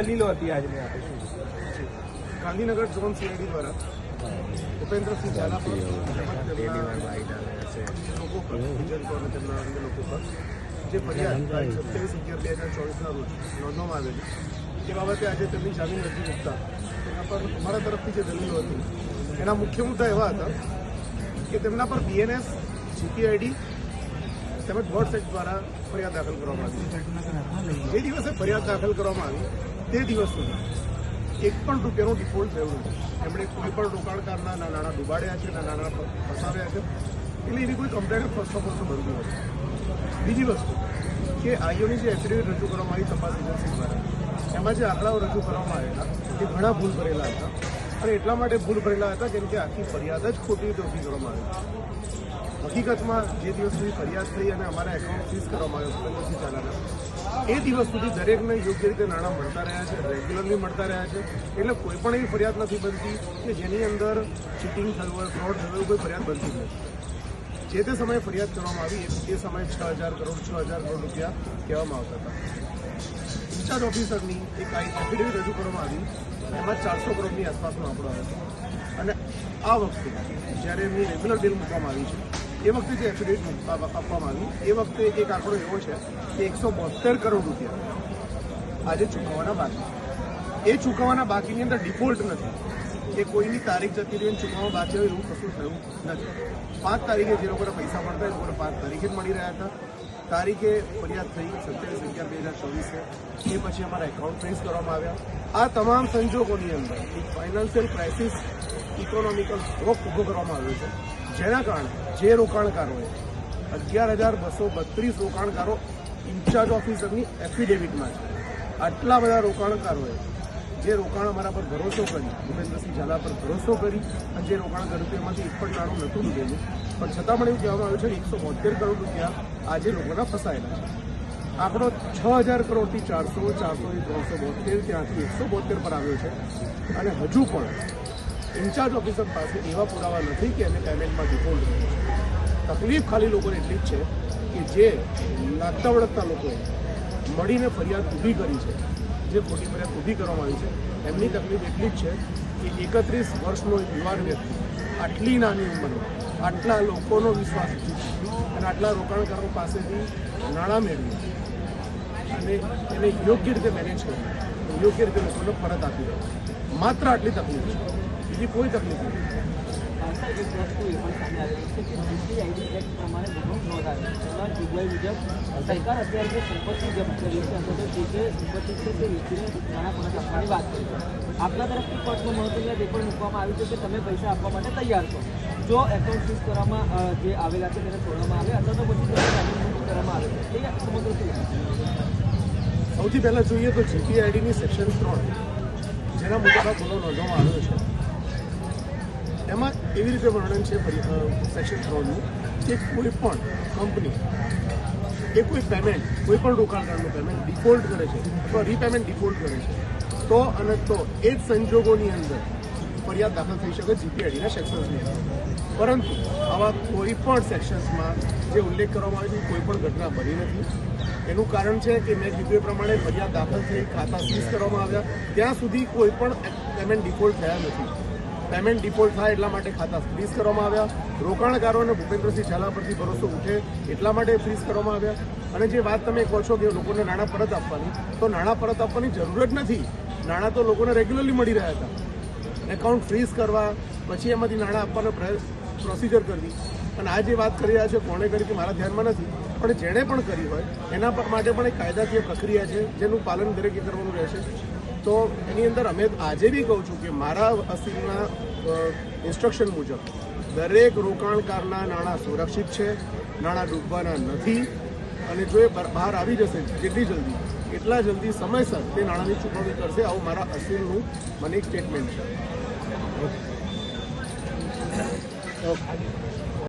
દલીલો હતી આજની આપે ગાંધીનગર ઝોન સીઆઈડી દ્વારા. ભૂપેન્દ્રસિંહ ઝાલા પર લોકો પર એજન્ટો અને તેમના લોકો જે ફરિયાદ તારીખ સત્યાવીસ અગિયાર, બે હજાર ચોવીસના રોજ નોંધવામાં આવેલી તે બાબતે આજે તેમની જામીન અરજી મૂકતા તેના પર અમારા તરફથી જે દલીલો હતી, એના મુખ્ય મુદ્દા એવા હતા કે તેમના પર બીએનએસ જીપીઆઈડી તેમજ વોટ્સએપ દ્વારા ફરિયાદ દાખલ કરવામાં આવી. જે દિવસે ફરિયાદ દાખલ કરવામાં આવી તે દિવસ સુધી. એક પણ રૂપિયાનો ડિફોલ્ટ થયું નથી. એમણે કોઈ પણ રોકાણકારના ના નાણાં ડૂબાડ્યા છે, ના નાણાં ફસાવ્યા છે. એટલે એની કોઈ કમ્પ્લેન ફર્સ્ટ ઓફ ઓલ બનતી નથી. બીજી વસ્તુ કે આઈઓની જે એફિડેવિટ રજૂ કરવામાં આવી તપાસ એજન્સી દ્વારા, એમાં જે આંકડાઓ રજૂ કરવામાં આવેલા, એ ઘણા ભૂલ ભરેલા હતા. અને એટલા માટે ભૂલ ભરેલા હતા કેમ કે આખી ફરિયાદ જ ખોટી રીતે ઊભી કરવામાં આવી. હકીકતમાં જે દિવસ સુધી ફરિયાદ થઈ અને અમારા એકાઉન્ટ સીઝ કરવામાં આવ્યો પછી ઝાલાના એ દિવસ સુધી દરેકને યોગ્ય રીતે નાણાં મળતા રહ્યા છે રેગ્યુલરલી મળતા રહ્યા છે. એટલે કોઈ પણ એવી ફરિયાદ નથી બનતી કે જેની અંદર ચીટિંગ થયું હોય ફ્રોડ થયું કોઈ ફરિયાદ બનતી નથી. જે તે સમયે ફરિયાદ કરવામાં આવી, એ સમયે છ હજાર કરોડ, છ હજાર કરોડ રૂપિયા કહેવામાં આવતા હતા. ઇન્ચાર્જ ઓફિસરની એક એફિડેવિટ રજૂ કરવામાં આવી એમાં ચારસો કરોડની આસપાસનો આંકડો આવ્યો હતો અને આ વખતે જ્યારે એમની રેગ્યુલર બિલ મૂકવામાં આવી છે એ વખતે જે એફિડેવિટ આપવામાં આવી, એ વખતે એક આંકડો એવો છે કે એકસો બોતેર કરોડ રૂપિયા આજે ચૂકવવાના બાકી એ ચૂકવવાના બાકીની અંદર ડિફોલ્ટ નથી કે કોઈની તારીખ જતી રહી ચૂકવવા બાકી હોય એવું કશું થયું નથી. પાંચ તારીખે જે લોકોને પૈસા મળતા એ લોકોને પાંચ તારીખે જ મળી રહ્યા હતા. તારીખે ફરિયાદ થઈ સત્યાવીસ અગિયાર બે હજાર ચોવીસે. એ પછી અમારા એકાઉન્ટ ફ્રીઝ કરવામાં આવ્યા. આ તમામ સંજોગોની અંદર એક ફાઇનાન્શિયલ ક્રાઇસિસ ઇકોનોમિકલ સ્ટ્રોક ઊભો કરવામાં આવ્યો છે. જેના કારણે, જે રોકાણકારોએ અગિયાર હજાર બસો બત્રીસ રોકાણકારો ઇન્ચાર્જ ઓફિસરની એફિડેવિટમાં છે. આટલા બધા રોકાણકારોએ જે રોકાણ અમારા પર ભરોસો કરી, ભૂપેન્દ્રસિંહ ઝાલા પર ભરોસો કરી, અને જે રોકાણ કર્યું હતું એમાંથી એક પણ નાણું નહોતું લીધેલું. પણ છતાં પણ એવું કહેવામાં આવ્યું છે એકસો બોતેર કરોડ રૂપિયા આજે લોકોના ફસાયેલા છે. આંકડો છ હજાર કરોડથી ચારસો ચારસોથી ત્રણસો બોતેર ત્યાંથી એકસો બોતેર પર આવ્યો છે. અને હજુ પણ ઇન્ચાર્જ ઓફિસર પાસે એવા પુરાવા નથી કે એને પેમેન્ટમાં ડિફોલ્ટ થયું તકલીફ ખાલી લોકોને એટલી જ છે કે જે લાગતા વળગતા લોકોએ મળીને ફરિયાદ ઊભી કરી છે, જે ખોટી ફરિયાદ ઊભી કરવામાં આવી છે, એમની તકલીફ એટલી જ છે કે એકત્રીસ વર્ષનો એક યુવાન વ્યક્તિ આટલી નાની ઉંમરે આટલા લોકોનો વિશ્વાસ અને આટલા રોકાણકારો પાસેથી નાણાં મેળવી અને એને યોગ્ય રીતે મેનેજ કરવું યોગ્ય રીતે લોકોને પરત આપી દેવું માત્ર આટલી તકલીફ છે. બીજી કોઈ તકલીફ નથી. એક વસ્તુ એ પણ સામે આવેલી છે કે જીપીઆઈડી એક્ટ પ્રમાણે ગુનો નોંધાયો એમાં જોગવાઈ મુજબ સરકાર અત્યારે જે સંપત્તિ જપ્ત કરી છે અથવા તો જે જે સંપત્તિ છે તે વેચીને નાણાં આપવાની વાત કરી છે. આપના તરફથી કોર્ટનું મહત્વ એ પણ મૂકવામાં આવ્યું છે કે તમે પૈસા આપવા માટે તૈયાર છો. જો એકાઉન્ટ ફીસ કરવામાં જે આવેલા છે તેને છોડવામાં આવે અથવા તો પછી કરવામાં આવે એ સમગ્ર શું છે? સૌથી પહેલાં જોઈએ તો જીપીઆઈડીની સેક્શન ત્રણ જેના મુજબ આ ગુનો નોંધવામાં આવ્યો છે. એવી રીતે વર્ણન છે સેક્શન ત્રણનું કે કોઈ પણ કંપની એ કોઈ પેમેન્ટ કોઈ પણ રોકાણકારનું પેમેન્ટ ડિફોલ્ટ કરે છે અથવા રીપેમેન્ટ ડિફોલ્ટ કરે છે, તો અને તો એ જ સંજોગોની અંદર ફરિયાદ દાખલ થઈ શકે જીપીઆઈડીના સેક્શન્સની અંદર. પરંતુ આવા કોઈ પણ સેક્શન્સમાં જે ઉલ્લેખ કરવામાં આવે છે, કોઈ પણ ઘટના બની નથી. એનું કારણ છે કે મેં કીધું એ પ્રમાણે ફરિયાદ દાખલ થઈ, ખાતા સીઝ કરવામાં આવ્યા, ત્યાં સુધી કોઈ પણ પેમેન્ટ ડિફોલ્ટ થયા નથી. પેમેન્ટ ડિફોલ્ટ થાય એટલા માટે ખાતા ફ્રીઝ કરવામાં આવ્યા. રોકાણકારોને ભૂપેન્દ્રસિંહ ઝાલા પરથી ભરોસો ઉઠે એટલા માટે ફ્રીઝ કરવામાં આવ્યા. અને જે વાત તમે કહો છો કે લોકોને નાણાં પરત આપવાની, તો નાણાં પરત આપવાની જરૂર જ નથી. નાણાં તો લોકોને રેગ્યુલરલી મળી રહ્યા હતા. એકાઉન્ટ ફ્રીઝ કરવા, પછી એમાંથી નાણાં આપવાનો પ્રોસિજર કરવી. અને આ જે વાત કરી રહ્યા છે, કોણે કરી તે મારા ધ્યાનમાં નથી. પણ જેણે પણ કરી હોય, એના માટે પણ એક કાયદાકીય પ્રક્રિયા છે, જેનું પાલન દરેકે કરવાનું રહેશે. તો એની અંદર અમે આજે બી કહું છું કે મારા અસીલના ઇન્સ્ટ્રક્શન મુજબ દરેક રોકાણકારના નાણાં સુરક્ષિત છે, નાણાં ડૂબવાના નથી અને જો એ બહાર આવી જશે જેટલી જલ્દી, એટલા જલ્દી સમયસર તે નાણાંની ચૂકવણી કરશે આવું મારા અસીલનું મને એક સ્ટેટમેન્ટ છે. ઓકે.